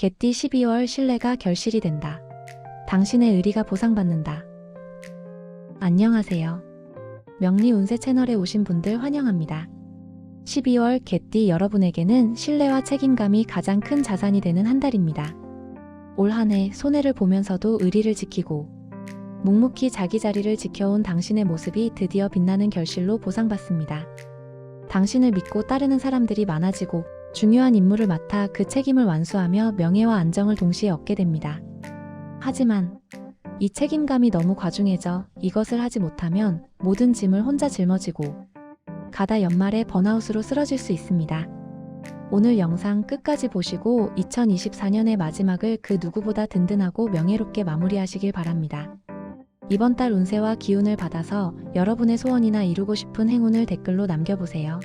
개띠 12월 신뢰가 결실이 된다. 당신의 의리가 보상받는다. 안녕하세요. 명리 운세 채널에 오신 분들 환영합니다. 12월 개띠 여러분에게는 신뢰와 책임감이 가장 큰 자산이 되는 한 달입니다. 올 한 해 손해를 보면서도 의리를 지키고 묵묵히 자기 자리를 지켜온 당신의 모습이 드디어 빛나는 결실로 보상받습니다. 당신을 믿고 따르는 사람들이 많아지고 중요한 임무를 맡아 그 책임을 완수하며 명예와 안정을 동시에 얻게 됩니다. 하지만 이 책임감이 너무 과중해져 이것을 하지 못하면 모든 짐을 혼자 짊어지고 가다 연말에 번아웃으로 쓰러질 수 있습니다. 오늘 영상 끝까지 보시고 2024년의 마지막을 그 누구보다 든든하고 명예롭게 마무리하시길 바랍니다. 이번 달 운세와 기운을 받아서 여러분의 소원이나 이루고 싶은 행운을 댓글로 남겨보세요.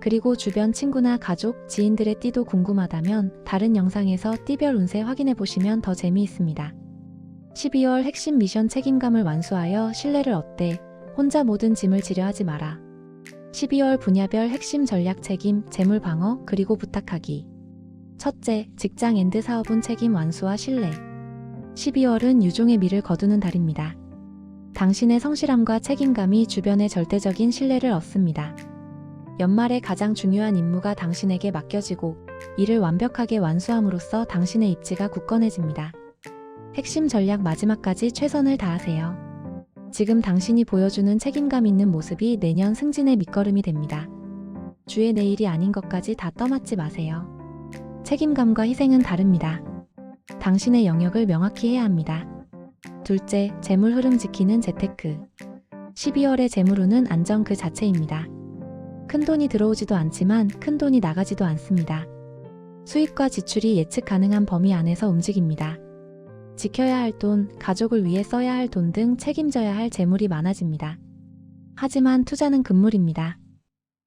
그리고 주변 친구나 가족, 지인들의 띠도 궁금하다면 다른 영상에서 띠별 운세 확인해 보시면 더 재미있습니다. 12월 핵심 미션 책임감을 완수하여 신뢰를 얻되 혼자 모든 짐을 지려 하지 마라. 12월 분야별 핵심 전략 책임, 재물 방어, 그리고 부탁하기. 첫째, 직장 앤드 사업운 책임 완수와 신뢰. 12월은 유종의 미를 거두는 달입니다. 당신의 성실함과 책임감이 주변의 절대적인 신뢰를 얻습니다. 연말에 가장 중요한 임무가 당신에게 맡겨지고 이를 완벽하게 완수함으로써 당신의 입지가 굳건해집니다. 핵심 전략 마지막까지 최선을 다하세요. 지금 당신이 보여주는 책임감 있는 모습이 내년 승진의 밑거름이 됩니다. 주의 내일이 아닌 것까지 다 떠맡지 마세요. 책임감과 희생은 다릅니다. 당신의 영역을 명확히 해야 합니다. 둘째, 재물 흐름 지키는 재테크. 12월의 재물운은 안정 그 자체입니다. 큰 돈이 들어오지도 않지만 큰 돈이 나가지도 않습니다. 수입과 지출이 예측 가능한 범위 안에서 움직입니다. 지켜야 할 돈, 가족을 위해 써야 할 돈 등 책임져야 할 재물이 많아집니다. 하지만 투자는 금물입니다.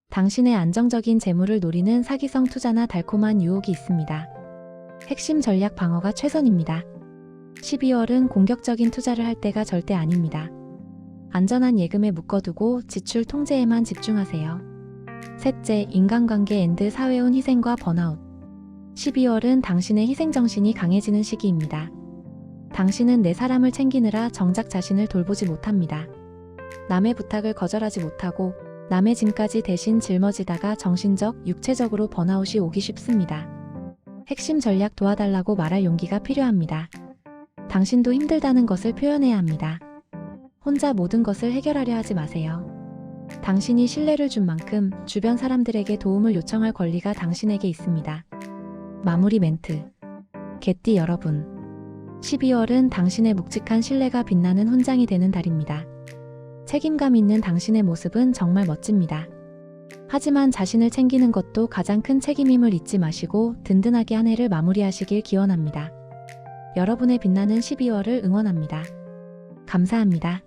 당신의 안정적인 재물을 노리는 사기성 투자나 달콤한 유혹이 있습니다. 핵심 전략 방어가 최선입니다. 12월은 공격적인 투자를 할 때가 절대 아닙니다. 안전한 예금에 묶어두고 지출 통제에만 집중하세요. 셋째, 인간관계 앤드 사회운 희생과 번아웃. 12월은 당신의 희생정신이 강해지는 시기입니다. 당신은 내 사람을 챙기느라 정작 자신을 돌보지 못합니다. 남의 부탁을 거절하지 못하고 남의 짐까지 대신 짊어지다가 정신적, 육체적으로 번아웃이 오기 쉽습니다. 핵심 전략 도와달라고 말할 용기가 필요합니다. 당신도 힘들다는 것을 표현해야 합니다. 혼자 모든 것을 해결하려 하지 마세요. 당신이 신뢰를 준 만큼 주변 사람들에게 도움을 요청할 권리가 당신에게 있습니다. 마무리 멘트. 개띠 여러분. 12월은 당신의 묵직한 신뢰가 빛나는 훈장이 되는 달입니다. 책임감 있는 당신의 모습은 정말 멋집니다. 하지만 자신을 챙기는 것도 가장 큰 책임임을 잊지 마시고 든든하게 한 해를 마무리하시길 기원합니다. 여러분의 빛나는 12월을 응원합니다. 감사합니다.